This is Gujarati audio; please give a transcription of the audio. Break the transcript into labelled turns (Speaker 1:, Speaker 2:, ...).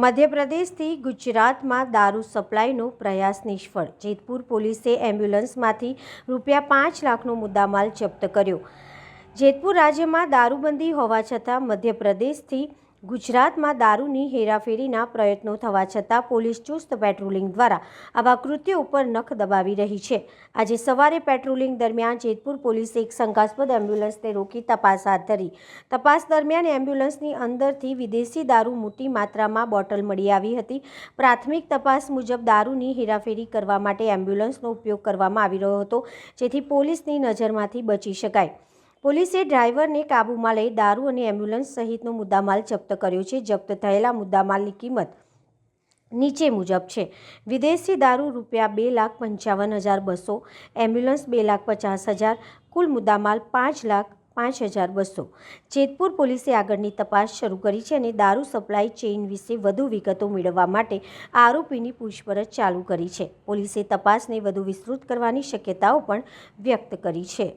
Speaker 1: મધ્યપ્રદેશથી ગુજરાતમાં દારૂ સપ્લાયનો પ્રયાસ નિષ્ફળ. જેતપુર પોલીસે એમ્બ્યુલન્સમાંથી રૂપિયા પાંચ લાખનો મુદ્દામાલ જપ્ત કર્યો. જેતપુર રાજ્યમાં દારૂબંધી હોવા છતાં મધ્યપ્રદેશથી ગુજરાતમાં દારૂની હેરાફેરીના પ્રયત્નો થવા છતાં પોલીસ ચુસ્ત પેટ્રોલિંગ દ્વારા આવા કૃત્યો ઉપર નખ દબાવી રહી છે. આજે સવારે પેટ્રોલિંગ દરમિયાન જેતપુર પોલીસે એક શંકાસ્પદ એમ્બ્યુલન્સને રોકી તપાસ હાથ ધરી. તપાસ દરમિયાન એમ્બ્યુલન્સની અંદરથી વિદેશી દારૂ મોટી માત્રામાં બોટલ મળી આવી હતી. પ્રાથમિક તપાસ મુજબ દારૂની હેરાફેરી કરવા માટે એમ્બ્યુલન્સનો ઉપયોગ કરવામાં આવી રહ્યો હતો, જેથી પોલીસની નજરમાંથી બચી શકાય. પોલીસે ડ્રાઈવરને કાબૂમાં લઈ દારૂ અને એમ્બ્યુલન્સ સહિતનો મુદ્દામાલ જપ્ત કર્યો છે. જપ્ત થયેલા મુદ્દામાલની કિંમત નીચે મુજબ છે. વિદેશી દારૂ રૂપિયા બે લાખ પંચાવન હજાર બસો, એમ્બ્યુલન્સ બે લાખ પચાસ હજાર, કુલ મુદ્દામાલ પાંચ લાખ પાંચ હજાર બસો. જેતપુર પોલીસે આગળની તપાસ શરૂ કરી છે અને દારૂ સપ્લાય ચેઇન વિશે વધુ વિગતો મેળવવા માટે આરોપીની પૂછપરછ ચાલુ કરી છે. પોલીસે તપાસને વધુ વિસ્તૃત કરવાની શક્યતાઓ પણ વ્યક્ત કરી છે.